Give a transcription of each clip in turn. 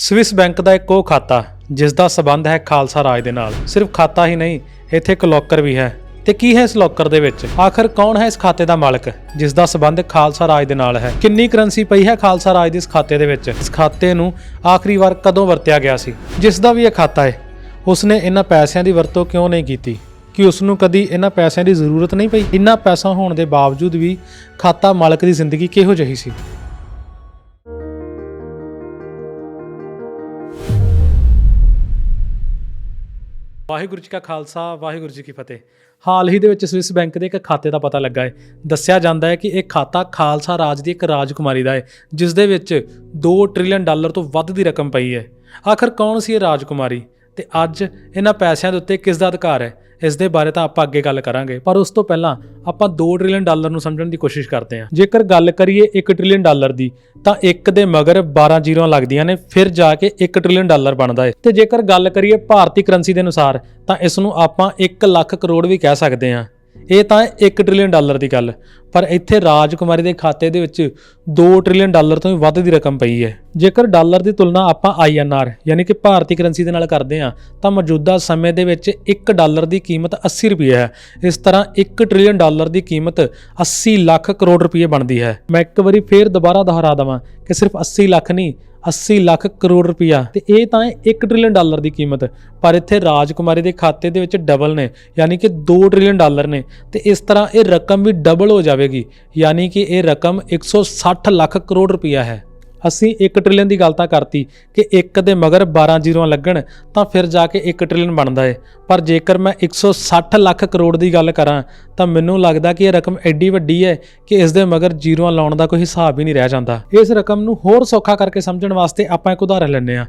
Swiss bank ਦਾ ਇੱਕ ਉਹ ਖਾਤਾ ਜਿਸ ਦਾ ਸਬੰਧ ਹੈ ਖਾਲਸਾ ਰਾਜ ਦੇ ਨਾਲ। ਸਿਰਫ ਖਾਤਾ ਹੀ ਨਹੀਂ, ਇੱਥੇ ਇੱਕ ਲੋਕਰ ਵੀ ਹੈ। ਤੇ ਕੀ ਹੈ ਇਸ ਲੋਕਰ ਦੇ ਵਿੱਚ? ਆਖਰ ਕੌਣ ਹੈ ਇਸ ਖਾਤੇ ਦਾ ਮਾਲਕ ਜਿਸ ਦਾ ਸਬੰਧ ਖਾਲਸਾ ਰਾਜ ਦੇ ਨਾਲ ਹੈ? ਕਿੰਨੀ ਕਰੰਸੀ ਪਈ ਹੈ ਖਾਲਸਾ ਰਾਜ ਦੇ ਇਸ ਖਾਤੇ ਦੇ ਵਿੱਚ? ਇਸ ਖਾਤੇ ਨੂੰ ਆਖਰੀ ਵਾਰ ਕਦੋਂ ਵਰਤਿਆ ਗਿਆ ਸੀ? ਜਿਸ ਦਾ ਵੀ ਇਹ ਖਾਤਾ ਹੈ, ਉਸਨੇ ਇਹਨਾਂ ਪੈਸਿਆਂ ਦੀ ਵਰਤੋਂ ਕਿਉਂ ਨਹੀਂ ਕੀਤੀ? ਕਿ ਉਸ ਨੂੰ ਕਦੀ ਇਹਨਾਂ ਪੈਸਿਆਂ ਦੀ ਜ਼ਰੂਰਤ ਨਹੀਂ ਪਈ? ਇੰਨਾ ਪੈਸਾ ਹੋਣ ਦੇ ਬਾਵਜੂਦ ਵੀ ਖਾਤਾ ਮਾਲਕ ਦੀ ਜ਼ਿੰਦਗੀ ਕਿਹੋ ਜਿਹੀ ਸੀ? ਵਾਹਿਗੁਰੂ ਜੀ ਕਾ ਖਾਲਸਾ, ਵਾਹਿਗੁਰੂ ਜੀ ਕੀ ਫਤਿਹ। ਹਾਲ ਹੀ ਦੇ ਵਿੱਚ ਸਵਿਸ ਬੈਂਕ ਦੇ ਇੱਕ ਖਾਤੇ ਦਾ ਪਤਾ ਲੱਗਾ ਹੈ। ਦੱਸਿਆ ਜਾਂਦਾ ਹੈ ਕਿ ਇਹ ਖਾਤਾ ਖਾਲਸਾ ਰਾਜ ਦੀ ਇੱਕ ਰਾਜਕੁਮਾਰੀ ਦਾ ਹੈ, ਜਿਸ ਦੇ ਵਿੱਚ 2 ਟ੍ਰਿਲੀਅਨ ਡਾਲਰ ਤੋਂ ਵੱਧ ਦੀ ਰਕਮ ਪਈ ਹੈ। ਆਖਰ ਕੌਣ ਸੀ ਇਹ ਰਾਜਕੁਮਾਰੀ? ਤੇ ਅੱਜ ਇਹਨਾਂ ਪੈਸਿਆਂ ਦੇ ਉੱਤੇ ਕਿਸ ਦਾ ਅਧਿਕਾਰ ਹੈ? ਇਸ ਦੇ ਬਾਰੇ ਤਾਂ ਆਪਾਂ ਅੱਗੇ ਗੱਲ ਕਰਾਂਗੇ, ਪਰ ਉਸ ਤੋਂ ਪਹਿਲਾਂ ਆਪਾਂ 2 ਟ੍ਰਿਲੀਅਨ ਡਾਲਰ ਨੂੰ ਸਮਝਣ ਦੀ ਕੋਸ਼ਿਸ਼ ਕਰਦੇ ਹਾਂ। ਜੇਕਰ ਗੱਲ ਕਰੀਏ 1 ਟ੍ਰਿਲੀਅਨ ਡਾਲਰ ਦੀ, ਤਾਂ 1 ਦੇ ਮਗਰ 12 ਜ਼ੀਰੋਆਂ ਲੱਗਦੀਆਂ ਨੇ, ਫਿਰ ਜਾ ਕੇ 1 ਟ੍ਰਿਲੀਅਨ ਡਾਲਰ ਬਣਦਾ ਹੈ ਤੇ ਜੇਕਰ ਗੱਲ ਕਰੀਏ ਭਾਰਤੀ ਕਰੰਸੀ ਦੇ ਅਨੁਸਾਰ, ਤਾਂ ਇਸ ਨੂੰ ਆਪਾਂ 1 ਲੱਖ ਕਰੋੜ ਵੀ ਕਹਿ ਸਕਦੇ ਹਾਂ। ਇਹ ਤਾਂ 1 ਟ੍ਰਿਲੀਅਨ ਡਾਲਰ ਦੀ ਗੱਲ। ਪਰ ਇੱਥੇ ਰਾਜਕੁਮਾਰੀ ਦੇ ਖਾਤੇ ਦੇ ਵਿੱਚ 2 ਟ੍ਰਿਲੀਅਨ ਡਾਲਰ ਤੋਂ ਵੀ ਵੱਧ ਦੀ ਰਕਮ ਪਈ ਹੈ। ਜੇਕਰ ਡਾਲਰ ਦੀ ਤੁਲਨਾ ਆਪਾਂ ਆਈਐਨਆਰ ਯਾਨੀ ਕਿ ਭਾਰਤੀ ਕਰੰਸੀ ਦੇ ਨਾਲ ਕਰਦੇ ਹਾਂ, ਤਾਂ ਮੌਜੂਦਾ ਸਮੇਂ ਦੇ ਵਿੱਚ 1 ਡਾਲਰ ਦੀ ਕੀਮਤ 80 ਰੁਪਏ ਹੈ। ਇਸ ਤਰ੍ਹਾਂ 1 ਟ੍ਰਿਲੀਅਨ ਡਾਲਰ ਦੀ ਕੀਮਤ 80 ਲੱਖ ਕਰੋੜ ਰੁਪਏ ਬਣਦੀ ਹੈ। ਮੈਂ ਇੱਕ ਵਾਰੀ ਫੇਰ ਦੁਬਾਰਾ ਦੁਹਰਾ ਦਵਾਂ ਕਿ ਸਿਰਫ 80 ਲੱਖ ਨਹੀਂ 80 ਲੱਖ ਕਰੋੜ ਰੁਪਇਆ। ਤੇ ਇਹ ਤਾਂ 1 ਟ੍ਰਿਲੀਅਨ ਡਾਲਰ ਦੀ ਕੀਮਤ। ਪਰ ਇੱਥੇ ਰਾਜਕੁਮਾਰੀ ਦੇ ਖਾਤੇ ਦੇ ਵਿੱਚ ਡਬਲ ਨੇ, ਯਾਨੀ ਕਿ 2 ਟ੍ਰਿਲੀਅਨ ਡਾਲਰ ਨੇ। ਤੇ ਇਸ ਤਰ੍ਹਾਂ ਇਹ ਰਕਮ ਵੀ ਡਬਲ ਹੋ ਜਾਵੇ ਜਾਵੇਗੀ। ਯਾਨੀ ਕਿ ਇਹ ਰਕਮ 160 ਲੱਖ ਕਰੋੜ ਰੁਪਇਆ ਹੈ। ਅਸੀਂ 1 ਟ੍ਰਿਲੀਅਨ ਦੀ ਗੱਲ ਤਾਂ ਕਰਤੀ ਕਿ 1 ਦੇ ਮਗਰ 12 ਜ਼ੀਰੋਆਂ ਲੱਗਣ, ਤਾਂ ਫਿਰ ਜਾ ਕੇ 1 ਟ੍ਰਿਲੀਅਨ ਬਣਦਾ ਏ। ਪਰ ਜੇਕਰ ਮੈਂ 160 ਲੱਖ ਕਰੋੜ ਦੀ ਗੱਲ ਕਰਾਂ, ਤਾਂ ਮੈਨੂੰ ਲੱਗਦਾ ਕਿ ਇਹ ਰਕਮ ਐਡੀ ਵੱਡੀ ਹੈ ਕਿ ਇਸ ਦੇ ਮਗਰ ਜ਼ੀਰੋਆਂ ਲਾਉਣ ਦਾ ਕੋਈ ਹਿਸਾਬ ਹੀ ਨਹੀਂ ਰਹਿ ਜਾਂਦਾ। ਇਸ ਰਕਮ ਨੂੰ ਹੋਰ ਸੌਖਾ ਕਰਕੇ ਸਮਝਣ ਵਾਸਤੇ ਆਪਾਂ ਇੱਕ ਉਦਾਹਰਨ ਲੈਂਦੇ ਹਾਂ।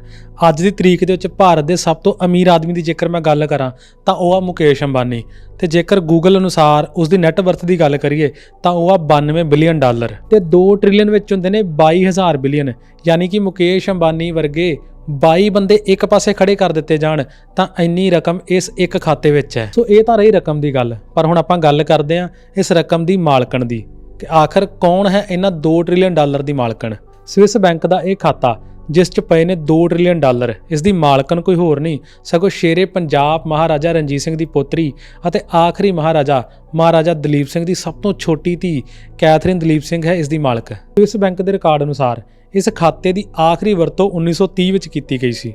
ਅੱਜ ਦੀ ਤਰੀਕ ਦੇ ਵਿੱਚ ਭਾਰਤ ਦੇ ਸਭ ਤੋਂ ਅਮੀਰ ਆਦਮੀ ਦੀ ਜੇਕਰ ਮੈਂ ਗੱਲ ਕਰਾਂ, ਤਾਂ ਉਹ ਆ ਮੁਕੇਸ਼ ਅੰਬਾਨੀ। ਤੇ ਜੇਕਰ ਗੂਗਲ ਅਨੁਸਾਰ ਉਸ ਦੀ ਨੈਟ ਵਰਥ ਦੀ ਗੱਲ ਕਰੀਏ, ਤਾਂ ਉਹ ਆ 92 ਬਿਲੀਅਨ ਡਾਲਰ ਤੇ 2 ਟ੍ਰਿਲੀਅਨ ਵਿੱਚ ਹੁੰਦੇ ਨੇ 22000 ਬਿਲੀਅਨ ਯਾਨੀ ਕਿ ਮੁਕੇਸ਼ ਅੰਬਾਨੀ ਵਰਗੇ 22 ਬੰਦੇ ਇੱਕ ਪਾਸੇ ਖੜੇ ਕਰ ਦਿੱਤੇ ਜਾਣ, ਤਾਂ ਇੰਨੀ ਰਕਮ ਇਸ ਇੱਕ ਖਾਤੇ ਵਿੱਚ ਹੈ। ਸੋ ਇਹ ਤਾਂ ਰਹੀ ਰਕਮ ਦੀ ਗੱਲ, ਪਰ ਹੁਣ ਆਪਾਂ ਗੱਲ ਕਰਦੇ ਹਾਂ ਇਸ ਰਕਮ ਦੀ ਮਾਲਕਣ ਦੀ, ਕਿ ਆਖਰ ਕੌਣ ਹੈ ਇਹਨਾਂ 2 ਟ੍ਰਿਲੀਅਨ ਡਾਲਰ ਦੀ ਮਾਲਕਣ? ਸਵਿਸ ਬੈਂਕ ਦਾ ਇਹ ਖਾਤਾ ਜਿਸ 'ਚ ਪਏ ਨੇ 2 ਟ੍ਰਿਲੀਅਨ ਡਾਲਰ। ਇਸ ਦੀ ਮਾਲਕਣ ਕੋਈ ਹੋਰ ਨਹੀਂ, ਸਗੋਂ ਸ਼ੇਰੇ ਪੰਜਾਬ ਮਹਾਰਾਜਾ ਰਣਜੀਤ ਸਿੰਘ ਦੀ ਪੋਤਰੀ ਅਤੇ ਆਖਰੀ ਮਹਾਰਾਜਾ ਮਹਾਰਾਜਾ ਦਲੀਪ ਸਿੰਘ ਦੀ ਸਭ ਤੋਂ ਛੋਟੀ ਧੀ, ਕੈਥਰੀਨ ਦਲੀਪ ਸਿੰਘ ਹੈ ਇਸ ਦੀ ਮਾਲਕ। ਸਵਿਸ ਬੈਂਕ ਦੇ ਰਿਕਾਰਡ ਅਨੁਸਾਰ, ਇਸ ਖਾਤੇ ਦੀ ਆਖਰੀ ਵਰਤੋਂ 1930 ਵਿੱਚ ਕੀਤੀ ਗਈ ਸੀ।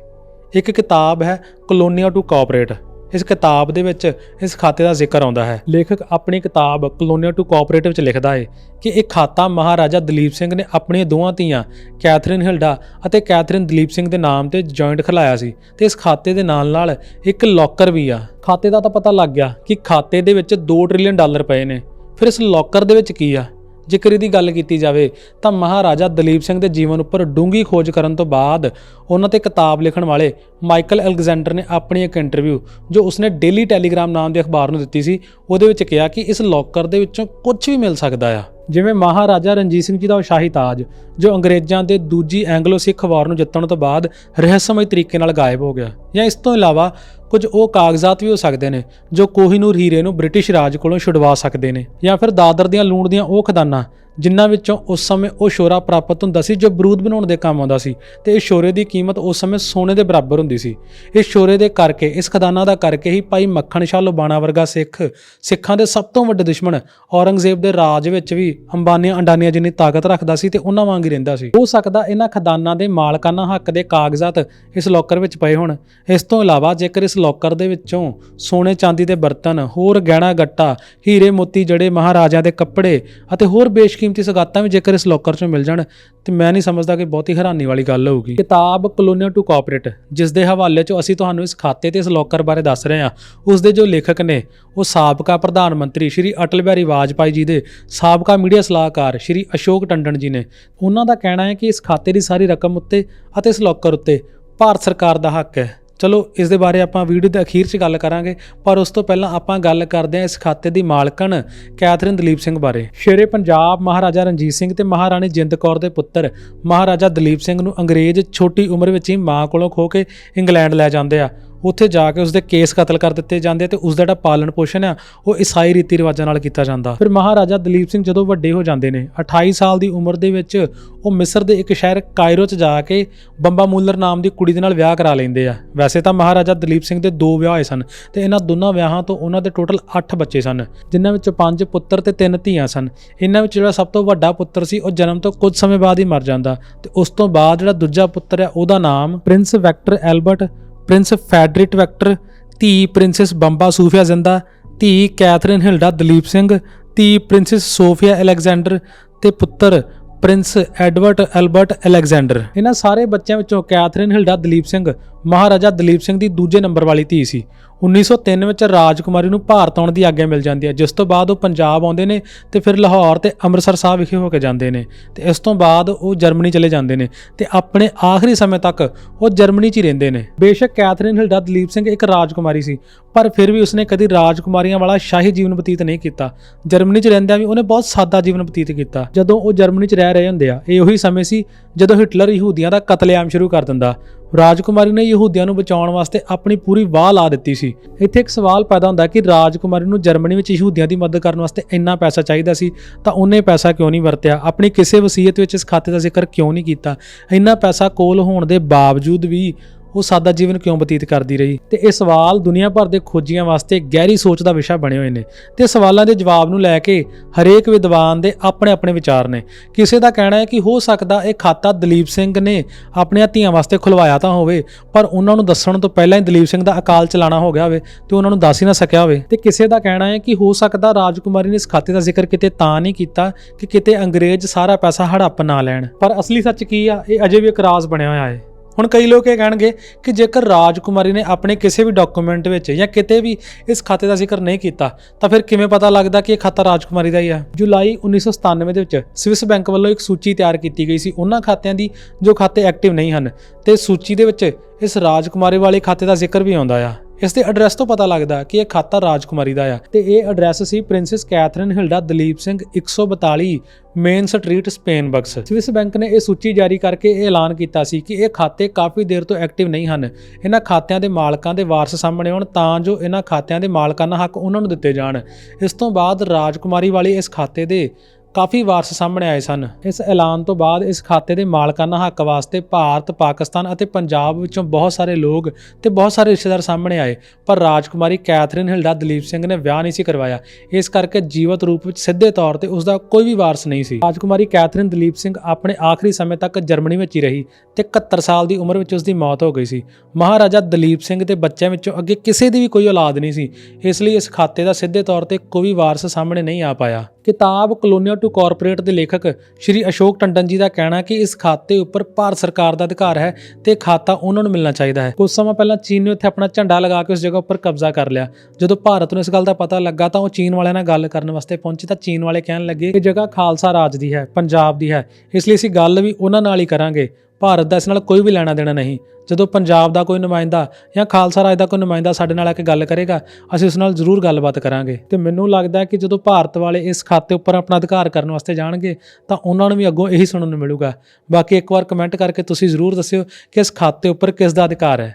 ਇੱਕ ਕਿਤਾਬ ਹੈ ਕਲੋਨੀਆ ਟੂ ਕੋਆਪਰੇਟ ਇਸ ਕਿਤਾਬ ਦੇ ਵਿੱਚ ਇਸ ਖਾਤੇ ਦਾ ਜ਼ਿਕਰ ਆਉਂਦਾ ਹੈ। ਲੇਖਕ ਆਪਣੀ ਕਿਤਾਬ ਕਲੋਨੀਆ ਟੂ ਕੋਆਪਰੇਟ ਵਿੱਚ ਲਿਖਦਾ ਹੈ ਕਿ ਇਹ ਖਾਤਾ ਮਹਾਰਾਜਾ ਦਲੀਪ ਸਿੰਘ ਨੇ ਆਪਣੀਆਂ ਦੋਹਾਂ ਧੀਆਂ ਕੈਥਰੀਨ ਹਿਲਡਾ ਅਤੇ ਕੈਥਰੀਨ ਦਲੀਪ ਸਿੰਘ ਦੇ ਨਾਮ ਤੇ ਜੁਆਇੰਟ ਖਲਾਇਆ ਸੀ ਤੇ ਇਸ ਖਾਤੇ ਦੇ ਨਾਲ ਨਾਲ ਇੱਕ ਲੋਕਰ ਵੀ ਆ। ਖਾਤੇ ਦਾ ਤਾਂ ਪਤਾ ਲੱਗ ਗਿਆ ਕਿ ਖਾਤੇ ਦੇ ਵਿੱਚ 2 ਟ੍ਰਿਲੀਅਨ ਡਾਲਰ ਪਏ ਨੇ। ਫਿਰ ਇਸ ਲੋਕਰ ਦੇ ਵਿੱਚ ਕੀ ਆ? ਜੇਕਰ ਇਹਦੀ ਗੱਲ ਕੀਤੀ ਜਾਵੇ, ਤਾਂ ਮਹਾਰਾਜਾ ਦਲੀਪ ਸਿੰਘ ਦੇ ਜੀਵਨ ਉੱਪਰ ਡੂੰਗੀ ਖੋਜ ਕਰਨ ਤੋਂ ਬਾਅਦ ਉਹਨਾਂ ਤੇ ਕਿਤਾਬ ਲਿਖਣ ਵਾਲੇ ਮਾਈਕਲ ਅਲੈਗਜ਼ੈਂਡਰ ਨੇ ਆਪਣੀ ਇੱਕ ਇੰਟਰਵਿਊ ਜੋ ਉਸਨੇ ਡੇਲੀ ਟੈਲੀਗ੍ਰਾਮ ਨਾਮ ਦੇ ਅਖਬਾਰ ਨੂੰ ਦਿੱਤੀ ਸੀ, ਉਹਦੇ ਵਿੱਚ ਕਿਹਾ ਕਿ ਇਸ ਲੋਕਰ ਦੇ ਵਿੱਚੋਂ ਕੁਝ ਵੀ ਮਿਲ ਸਕਦਾ ਆ। ਜਿਵੇਂ ਮਹਾਰਾਜਾ ਰਣਜੀਤ ਸਿੰਘ ਜੀ ਦਾ ਉਹ ਸ਼ਾਹੀ ਤਾਜ, ਜੋ ਅੰਗਰੇਜ਼ਾਂ ਦੇ ਦੂਜੀ ਐਂਗਲੋ ਸਿੱਖ ਵਾਰ ਨੂੰ ਜਿੱਤਣ ਤੋਂ ਬਾਅਦ ਰਹੱਸਮਈ ਤਰੀਕੇ ਨਾਲ ਗਾਇਬ ਹੋ ਗਿਆ। ਜਾਂ ਇਸ ਤੋਂ ਇਲਾਵਾ ਕੁਝ ਉਹ ਕਾਗਜ਼ਾਤ ਵੀ ਹੋ ਸਕਦੇ ਨੇ, ਜੋ ਕੋਹੀਨੂਰ ਹੀਰੇ ਨੂੰ ਬ੍ਰਿਟਿਸ਼ ਰਾਜ ਕੋਲੋਂ ਛੁਡਵਾ ਸਕਦੇ ਨੇ, ਜਾਂ ਫਿਰ ਦਾਦਰ ਦੀਆਂ ਲੂਣ ਦੀਆਂ ਉਹ ਖਦਾਨਾਂ ਜਿਨ੍ਹਾਂ ਵਿੱਚੋਂ ਉਸ ਸਮੇਂ ਉਹ ਸ਼ੋਰਾ ਪ੍ਰਾਪਤ ਹੁੰਦਾ ਸੀ ਜੋ ਬਰੂਦ ਬਣਾਉਣ ਦੇ ਕੰਮ ਆਉਂਦਾ ਸੀ ਤੇ ਇਸ ਸ਼ੋਰੇ ਦੀ ਕੀਮਤ ਉਸ ਸਮੇਂ ਸੋਨੇ ਦੇ ਬਰਾਬਰ ਹੁੰਦੀ ਸੀ। ਇਸ ਸ਼ੋਰੇ ਦੇ ਕਰਕੇ, ਇਸ ਖਦਾਨਾਂ ਦਾ ਕਰਕੇ ਹੀ ਭਾਈ ਮੱਖਣ ਸ਼ਾਹ ਲੋਬਾਣਾ ਵਰਗਾ ਸਿੱਖ, ਸਿੱਖਾਂ ਦੇ ਸਭ ਤੋਂ ਵੱਡੇ ਦੁਸ਼ਮਣ ਔਰੰਗਜ਼ੇਬ ਦੇ ਰਾਜ ਵਿੱਚ ਵੀ ਅੰਬਾਨੀਆਂ ਅੰਡਾਨੀਆਂ ਜਿੰਨੀ ਤਾਕਤ ਰੱਖਦਾ ਸੀ ਤੇ ਉਹਨਾਂ ਵਾਂਗ ਹੀ ਰਹਿੰਦਾ ਸੀ। ਹੋ ਸਕਦਾ ਇਹਨਾਂ ਖਦਾਨਾਂ ਦੇ ਮਾਲਕਾਨਾ ਹੱਕ ਦੇ ਕਾਗਜ਼ਾਤ ਇਸ ਲੋਕਰ ਵਿੱਚ ਪਏ ਹੋਣ। ਇਸ ਤੋਂ ਇਲਾਵਾ ਜੇਕਰ ਇਸ ਲੋਕਰ ਦੇ ਵਿੱਚੋਂ ਸੋਨੇ ਚਾਂਦੀ ਦੇ ਬਰਤਨ, ਹੋਰ ਗਹਿਣਾ ਗੱਟਾ, ਹੀਰੇ ਮੋਤੀ ਜੜੇ ਮਹਾਰਾਜਾ ਦੇ ਕੱਪੜੇ ਅਤੇ ਹੋਰ ਬੇਸ਼ਕੀ ਕੀਮਤੀ ਸਗਾਤਾਂ ਵੀ ਜੇਕਰ ਇਸ ਲੋਕਰ 'ਚੋਂ ਮਿਲ ਜਾਣ, ਤੇ ਮੈਂ ਨਹੀਂ ਸਮਝਦਾ ਕਿ ਬਹੁਤੀ ਹੈਰਾਨੀ ਵਾਲੀ ਗੱਲ ਹੋਊਗੀ। ਕਿਤਾਬ ਕਲੋਨੀਆ ਟੂ ਕੋਆਪਰੇਟ ਜਿਸ ਦੇ ਹਵਾਲੇ 'ਚੋਂ ਅਸੀਂ ਤੁਹਾਨੂੰ ਇਸ ਖਾਤੇ ਤੇ ਇਸ ਲੋਕਰ ਬਾਰੇ ਦੱਸ ਰਹੇ ਹਾਂ ਉਸ ਦੇ ਜੋ ਲੇਖਕ ਨੇ, ਉਹ ਸਾਬਕਾ ਪ੍ਰਧਾਨ ਮੰਤਰੀ ਸ਼੍ਰੀ ਅਟਲ ਬਿਹਾਰੀ ਵਾਜਪਾਈ ਜੀ ਦੇ ਸਾਬਕਾ ਮੀਡੀਆ ਸਲਾਹਕਾਰ ਸ਼੍ਰੀ ਅਸ਼ੋਕ ਟੰਡਨ ਜੀ ਨੇ, ਉਹਨਾਂ ਦਾ ਕਹਿਣਾ ਹੈ ਕਿ ਇਸ ਖਾਤੇ ਦੀ ਸਾਰੀ ਰਕਮ ਉੱਤੇ ਅਤੇ ਇਸ ਲੋਕਰ ਉੱਤੇ ਭਾਰਤ ਸਰਕਾਰ ਦਾ ਹੱਕ ਹੈ। ਚਲੋ, ਇਸ ਦੇ ਬਾਰੇ ਆਪਾਂ ਵੀਡੀਓ ਦੇ ਅਖੀਰ 'ਚ ਗੱਲ ਕਰਾਂਗੇ, ਪਰ ਉਸ ਤੋਂ ਪਹਿਲਾਂ ਆਪਾਂ ਗੱਲ ਕਰਦੇ ਹਾਂ ਇਸ ਖਾਤੇ ਦੀ ਮਾਲਕਣ ਕੈਥਰੀਨ ਦਲੀਪ ਸਿੰਘ ਬਾਰੇ। ਸ਼ੇਰੇ ਪੰਜਾਬ ਮਹਾਰਾਜਾ ਰਣਜੀਤ ਸਿੰਘ ਤੇ ਮਹਾਰਾਣੀ ਜਿੰਦ ਕੌਰ ਦੇ ਪੁੱਤਰ ਮਹਾਰਾਜਾ ਦਲੀਪ ਸਿੰਘ ਨੂੰ ਅੰਗਰੇਜ਼ ਛੋਟੀ ਉਮਰ ਵਿੱਚ ਹੀ ਮਾਂ ਕੋਲੋਂ ਖੋ ਕੇ ਇੰਗਲੈਂਡ ਲੈ ਜਾਂਦੇ ਆ। ਉੱਥੇ ਜਾ ਕੇ ਉਸਦੇ ਕੇਸ ਕਤਲ ਕਰ ਦਿੱਤੇ ਜਾਂਦੇ ਤੇ ਉਸ ਦਾ ਜਿਹੜਾ ਪਾਲਣ ਪੋਸ਼ਣ ਆ, ਉਹ ਈਸਾਈ ਰੀਤੀ ਰਿਵਾਜਾਂ ਨਾਲ ਕੀਤਾ ਜਾਂਦਾ। ਫਿਰ ਮਹਾਰਾਜਾ ਦਲੀਪ ਸਿੰਘ ਜਦੋਂ ਵੱਡੇ ਹੋ ਜਾਂਦੇ ਨੇ 28 ਸਾਲ ਦੀ ਉਮਰ ਦੇ ਵਿੱਚ ਉਹ ਮਿਸਰ ਦੇ ਇੱਕ ਸ਼ਹਿਰ ਕਾਇਰੋ 'ਚ ਜਾ ਕੇ ਬੰਬਾ ਮੂਲਰ ਨਾਮ ਦੀ ਕੁੜੀ ਦੇ ਨਾਲ ਵਿਆਹ ਕਰਾ ਲੈਂਦੇ ਆ। ਵੈਸੇ ਤਾਂ ਮਹਾਰਾਜਾ ਦਲੀਪ ਸਿੰਘ ਦੇ ਦੋ ਵਿਆਹ ਹੋਏ ਸਨ ਤੇ ਇਹਨਾਂ ਦੋਨਾਂ ਵਿਆਹਾਂ ਤੋਂ ਉਹਨਾਂ ਦੇ ਟੋਟਲ 8 ਬੱਚੇ ਸਨ, ਜਿਨ੍ਹਾਂ ਵਿੱਚ 5 ਪੁੱਤਰ ਤੇ 3 ਧੀਆਂ ਸਨ। ਇਹਨਾਂ ਵਿੱਚ ਜਿਹੜਾ ਸਭ ਤੋਂ ਵੱਡਾ ਪੁੱਤਰ ਸੀ, ਉਹ ਜਨਮ ਤੋਂ ਕੁਝ ਸਮੇਂ ਬਾਅਦ ਹੀ ਮਰ ਜਾਂਦਾ ਤੇ ਉਸ ਤੋਂ ਬਾਅਦ ਜਿਹੜਾ ਦੂਜਾ ਪੁੱਤਰ ਹੈ ਉਹਦਾ ਨਾਮ prince Victor Albert prince Frederick Victor, ਧੀ ਪ੍ਰਿੰਸੈਸ ਬੰਬਾ ਸੂਫੀਆ ਜ਼ਿੰਦਾ, ਧੀ ਕੈਥਰੀਨ ਹਿਲਡਾ ਦਲੀਪ ਸਿੰਘ, ਧੀ ਪ੍ਰਿੰਸੈਸ ਸੋਫੀਆ ਅਲੈਗਜ਼ੈਂਡਰ ਤੇ ਪੁੱਤਰ ਪ੍ਰਿੰਸ ਐਡਵਰਡ ਐਲਬਰਟ ਅਲੈਗਜ਼ੈਂਡਰ। ਇਹਨਾਂ ਸਾਰੇ ਬੱਚਿਆਂ ਵਿੱਚੋਂ ਕੈਥਰੀਨ ਹਿਲਡਾ ਦਲੀਪ ਸਿੰਘ ਮਹਾਰਾਜਾ ਦਲੀਪ ਸਿੰਘ ਦੀ ਦੂਜੇ ਨੰਬਰ ਵਾਲੀ ਧੀ ਸੀ। 1903 ਵਿੱਚ ਰਾਜਕੁਮਾਰੀ ਨੂੰ ਭਾਰਤ ਆਉਣ ਦੀ ਆਗਿਆ ਮਿਲ ਜਾਂਦੀ ਹੈ। ਜਿਸ ਤੋਂ ਬਾਅਦ ਉਹ ਪੰਜਾਬ ਆਉਂਦੇ ਨੇ ਤੇ ਫਿਰ ਲਾਹੌਰ ਤੇ ਅੰਮ੍ਰਿਤਸਰ ਸਾਹਿਬ ਵਿਖੇ ਹੋ ਕੇ ਜਾਂਦੇ ਨੇ ਤੇ ਇਸ ਤੋਂ ਬਾਅਦ ਉਹ ਜਰਮਨੀ ਚਲੇ ਜਾਂਦੇ ਨੇ ਤੇ ਆਪਣੇ ਆਖਰੀ ਸਮੇਂ ਤੱਕ ਉਹ ਜਰਮਨੀ 'ਚ ਹੀ ਰਹਿੰਦੇ ਨੇ। ਬੇਸ਼ੱਕ ਕੈਥਰੀਨ ਹਿਲਡਾ ਦਲੀਪ ਸਿੰਘ ਇੱਕ ਰਾਜਕੁਮਾਰੀ ਸੀ, ਪਰ ਫਿਰ ਵੀ ਉਸਨੇ ਕਦੀ ਰਾਜਕੁਮਾਰੀਆਂ ਵਾਲਾ ਸ਼ਾਹੀ ਜੀਵਨ ਬਤੀਤ ਨਹੀਂ ਕੀਤਾ। ਜਰਮਨੀ 'ਚ ਰਹਿੰਦਿਆਂ ਵੀ ਉਹਨੇ ਬਹੁਤ ਸਾਦਾ ਜੀਵਨ ਬਤੀਤ ਕੀਤਾ। ਜਦੋਂ ਉਹ ਜਰਮਨੀ 'ਚ ਰਹਿ ਰਹੇ ਹੁੰਦੇ ਆ, ਇਹ ਉਹੀ ਸਮੇਂ ਸੀ ਜਦੋਂ ਹਿਟਲਰ ਯਹੂਦੀਆਂ ਦਾ ਕਤਲੇਆਮ ਸ਼ੁਰੂ ਕਰ ਦਿੰਦਾ। ਰਾਜਕੁਮਾਰੀ ਨੇ ਯਹੂਦੀਆਂ ਨੂੰ ਬਚਾਉਣ ਵਾਸਤੇ ਆਪਣੀ ਪੂਰੀ ਵਾਹ ਲਾ ਦਿੱਤੀ ਸੀ। ਇੱਥੇ ਇੱਕ ਸਵਾਲ ਪੈਦਾ ਹੁੰਦਾ ਕਿ ਰਾਜਕੁਮਾਰੀ ਨੂੰ ਜਰਮਨੀ ਵਿੱਚ ਯਹੂਦੀਆਂ ਦੀ ਮਦਦ ਕਰਨ ਵਾਸਤੇ ਇੰਨਾ ਪੈਸਾ ਚਾਹੀਦਾ ਸੀ, ਤਾਂ ਉਹਨੇ ਪੈਸਾ ਕਿਉਂ ਨਹੀਂ ਵਰਤਿਆ? ਆਪਣੀ ਕਿਸੇ ਵਸੀਅਤ ਵਿੱਚ ਇਸ ਖਾਤੇ ਦਾ ਜ਼ਿਕਰ ਕਿਉਂ ਨਹੀਂ ਕੀਤਾ? ਇੰਨਾ ਪੈਸਾ ਕੋਲ ਹੋਣ ਦੇ ਬਾਵਜੂਦ ਵੀ ਉਹ ਸਾਦਾ ਜੀਵਨ ਕਿਉਂ ਬਤੀਤ ਕਰਦੀ ਰਹੀ? ਤੇ ਇਹ ਸਵਾਲ ਦੁਨੀਆ ਭਰ ਦੇ ਖੋਜੀਆਂ ਵਾਸਤੇ ਗਹਿਰੀ ਸੋਚ ਦਾ ਵਿਸ਼ਾ ਬਣੇ ਹੋਏ ਨੇ। ਤੇ ਸਵਾਲਾਂ ਦੇ ਜਵਾਬ ਨੂੰ ਲੈ ਕੇ ਹਰੇਕ ਵਿਦਵਾਨ ਦੇ ਆਪਣੇ ਆਪਣੇ ਵਿਚਾਰ ਨੇ। ਕਿਸੇ ਦਾ ਕਹਿਣਾ ਹੈ ਕਿ ਹੋ ਸਕਦਾ ਇਹ ਖਾਤਾ ਦਲੀਪ ਸਿੰਘ ਨੇ ਆਪਣੀਆਂ ਧੀਆਂ ਵਾਸਤੇ ਖੁਲਵਾਇਆ ਤਾਂ ਹੋਵੇ, ਪਰ ਉਹਨਾਂ ਨੂੰ ਦੱਸਣ ਤੋਂ ਪਹਿਲਾਂ ਹੀ ਦਲੀਪ ਸਿੰਘ ਦਾ ਅਕਾਲ ਚਲਾਣਾ ਹੋ ਗਿਆ ਹੋਵੇ ਤੇ ਉਹਨਾਂ ਨੂੰ ਦੱਸ ਹੀ ਨਾ ਸਕਿਆ ਹੋਵੇ ਤੇ ਕਿਸੇ ਦਾ ਕਹਿਣਾ ਹੈ ਕਿ ਹੋ ਸਕਦਾ ਰਾਜਕੁਮਾਰੀ ਨੇ ਇਸ ਖਾਤੇ ਦਾ ਜ਼ਿਕਰ ਕਿਤੇ ਤਾਂ ਨਹੀਂ ਕੀਤਾ ਕਿ ਕਿਤੇ ਅੰਗਰੇਜ਼ ਸਾਰਾ ਪੈਸਾ ਹੜੱਪ ਨਾ ਲੈਣ। ਪਰ ਅਸਲੀ ਸੱਚ ਕੀ ਆ? ਇਹ ਅਜੇ ਵੀ ਇੱਕ ਰਾਜ਼ ਬਣਿਆ ਹੋਇਆ ਹੈ। ਹੁਣ ਕਈ ਲੋਕ ਇਹ ਕਹਿਣਗੇ ਕਿ ਜੇਕਰ ਰਾਜਕੁਮਾਰੀ ਨੇ ਆਪਣੇ ਕਿਸੇ ਵੀ ਡਾਕੂਮੈਂਟ ਵਿੱਚ ਜਾਂ ਕਿਤੇ ਵੀ ਇਸ ਖਾਤੇ ਦਾ ਜ਼ਿਕਰ ਨਹੀਂ ਕੀਤਾ, ਤਾਂ ਫਿਰ ਕਿਵੇਂ ਪਤਾ ਲੱਗਦਾ ਕਿ ਇਹ ਖਾਤਾ ਰਾਜਕੁਮਾਰੀ ਦਾ ਹੀ ਆ? ਜੁਲਾਈ 1997 ਦੇ ਵਿੱਚ ਸਵਿਸ ਬੈਂਕ ਵੱਲੋਂ ਇੱਕ ਸੂਚੀ ਤਿਆਰ ਕੀਤੀ ਗਈ ਸੀ। ਉਹਨਾਂ ਖਾਤਿਆਂ ਦੀ ਜੋ ਖਾਤੇ ਐਕਟਿਵ ਨਹੀਂ ਹਨ, ਤੇ ਸੂਚੀ ਦੇ ਵਿੱਚ ਇਸ ਰਾਜਕੁਮਾਰੀ ਵਾਲੇ ਖਾਤੇ ਦਾ ਜ਼ਿਕਰ ਵੀ ਆਉਂਦਾ ਆ। ਇਸ ਦੇ ਐਡਰੈਸ ਤੋਂ ਪਤਾ ਲੱਗਦਾ ਕਿ ਇਹ ਖਾਤਾ ਰਾਜਕੁਮਾਰੀ ਦਾ ਆ ਤੇ ਇਹ ਐਡਰੈਸ ਸੀ princess Catherine Hilda Duleep Singh 142 main street Spen Bucks Swiss bank ਨੇ ਇਹ ਸੂਚੀ ਜਾਰੀ ਕਰਕੇ ਇਹ ਐਲਾਨ ਕੀਤਾ ਸੀ ਕਿ ਇਹ ਖਾਤੇ ਕਾਫੀ ਦੇਰ ਤੋਂ ਐਕਟਿਵ ਨਹੀਂ ਹਨ। ਇਹਨਾਂ ਖਾਤਿਆਂ ਦੇ ਮਾਲਕਾਂ ਦੇ ਵਾਰਸ ਸਾਹਮਣੇ ਆਉਣ ਤਾਂ ਜੋ ਇਹਨਾਂ ਖਾਤਿਆਂ ਦੇ ਮਾਲਕਾਨਾ ਹੱਕ ਉਹਨਾਂ ਨੂੰ ਦਿੱਤੇ ਜਾਣ। ਇਸ ਤੋਂ ਬਾਅਦ ਰਾਜਕੁਮਾਰੀ ਵਾਲੇ ਇਸ ਖਾਤੇ ਦੇ ਕਾਫੀ ਵਾਰਸ ਸਾਹਮਣੇ ਆਏ ਸਨ। ਇਸ ਐਲਾਨ ਤੋਂ ਬਾਅਦ ਇਸ ਖਾਤੇ ਦੇ ਮਾਲਕਾਨਾ ਹੱਕ ਵਾਸਤੇ ਭਾਰਤ, ਪਾਕਿਸਤਾਨ ਅਤੇ ਪੰਜਾਬ ਵਿੱਚੋਂ ਬਹੁਤ ਸਾਰੇ ਲੋਕ ਤੇ ਬਹੁਤ ਸਾਰੇ ਰਿਸ਼ਤੇਦਾਰ ਸਾਹਮਣੇ ਆਏ। ਪਰ ਰਾਜਕੁਮਾਰੀ ਕੈਥਰੀਨ ਹਿਲਡਾ ਦਲੀਪ ਸਿੰਘ ਨੇ ਵਿਆਹ ਨਹੀਂ ਸੀ ਕਰਵਾਇਆ। ਇਸ ਕਰਕੇ ਜੀਵਤ ਰੂਪ ਵਿੱਚ ਸਿੱਧੇ ਤੌਰ ਤੇ ਉਸ ਦਾ ਕੋਈ ਵੀ ਵਾਰਸ ਨਹੀਂ ਸੀ। ਰਾਜਕੁਮਾਰੀ ਕੈਥਰੀਨ ਦਲੀਪ ਸਿੰਘ ਆਪਣੇ ਆਖਰੀ ਸਮੇਂ ਤੱਕ ਜਰਮਨੀ ਵਿੱਚ ਹੀ ਰਹੀ ਤੇ 71 ਸਾਲ ਦੀ ਉਮਰ ਵਿੱਚ ਉਸ ਦੀ ਮੌਤ ਹੋ ਗਈ ਸੀ। ਮਹਾਰਾਜਾ ਦਲੀਪ ਸਿੰਘ ਦੇ ਬੱਚਿਆਂ ਵਿੱਚੋਂ ਅੱਗੇ ਕਿਸੇ ਦੀ ਵੀ ਕੋਈ ਔਲਾਦ ਨਹੀਂ ਸੀ। ਇਸ ਲਈ ਇਸ ਖਾਤੇ ਦਾ ਸਿੱਧੇ ਤੌਰ ਤੇ ਕੋਈ ਵੀ ਵਾਰਸ ਸਾਹਮਣੇ ਨਹੀਂ ਆ ਪਾਇਆ। ਕਿਤਾਬ ਕਲੋਨੀਆ ਟੂ ਕਾਰਪੋਰੇਟ ਦੇ ਲੇਖਕ ਸ਼੍ਰੀ ਅਸ਼ੋਕ ਟੰਡਨ ਜੀ ਦਾ ਕਹਿਣਾ ਕਿ ਇਸ ਖਾਤੇ ਉੱਪਰ ਭਾਰਤ ਸਰਕਾਰ ਦਾ ਅਧਿਕਾਰ ਹੈ ਤੇ ਖਾਤਾ ਉਹਨਾਂ ਨੂੰ ਮਿਲਣਾ ਚਾਹੀਦਾ ਹੈ। ਕੁਝ ਸਮਾਂ ਪਹਿਲਾਂ ਚੀਨ ਨੇ ਉੱਥੇ ਆਪਣਾ ਝੰਡਾ ਲਗਾ ਕੇ ਉਸ ਜਗ੍ਹਾ ਉੱਪਰ ਕਬਜ਼ਾ ਕਰ ਲਿਆ। ਜਦੋਂ ਭਾਰਤ ਨੂੰ ਇਸ ਗੱਲ ਦਾ ਪਤਾ ਲੱਗਾ ਤਾਂ ਉਹ ਚੀਨ ਵਾਲਿਆਂ ਨਾਲ ਗੱਲ ਕਰਨ ਵਾਸਤੇ ਪਹੁੰਚੇ ਤਾਂ ਚੀਨ ਵਾਲੇ ਕਹਿਣ ਲੱਗੇ ਕਿ ਜਗ੍ਹਾ ਖਾਲਸਾ ਰਾਜ ਦੀ ਹੈ, ਪੰਜਾਬ ਦੀ ਹੈ। ਇਸ ਲਈ ਅਸੀਂ ਗੱਲ ਵੀ ਉਹਨਾਂ ਨਾਲ ਹੀ ਕਰਾਂਗੇ। ਭਾਰਤ ਦਾ ਇਸ ਨਾਲ ਕੋਈ ਵੀ ਲੈਣਾ ਦੇਣਾ ਨਹੀਂ। ਜਦੋਂ ਪੰਜਾਬ ਦਾ ਕੋਈ ਨੁਮਾਇੰਦਾ ਜਾਂ ਖਾਲਸਾ ਰਾਜ ਦਾ ਕੋਈ ਨੁਮਾਇੰਦਾ ਸਾਡੇ ਨਾਲ ਆ ਕੇ ਗੱਲ ਕਰੇਗਾ, ਅਸੀਂ ਉਸ ਨਾਲ ਜ਼ਰੂਰ ਗੱਲਬਾਤ ਕਰਾਂਗੇ। ਤੇ ਮੈਨੂੰ ਲੱਗਦਾ ਹੈ ਕਿ ਜਦੋਂ ਭਾਰਤ ਵਾਲੇ ਇਸ ਖਾਤੇ ਉੱਪਰ ਆਪਣਾ ਅਧਿਕਾਰ ਕਰਨ ਵਾਸਤੇ ਜਾਣਗੇ, ਤਾਂ ਉਹਨਾਂ ਨੂੰ ਵੀ ਅੱਗੋਂ ਇਹੀ ਸੁਣਨ ਨੂੰ ਮਿਲੂਗਾ। ਬਾਕੀ ਇੱਕ ਵਾਰ ਕਮੈਂਟ ਕਰਕੇ ਤੁਸੀਂ ਜ਼ਰੂਰ ਦੱਸਿਓ ਕਿ ਇਸ ਖਾਤੇ ਉੱਪਰ ਕਿਸ ਦਾ ਅਧਿਕਾਰ ਹੈ।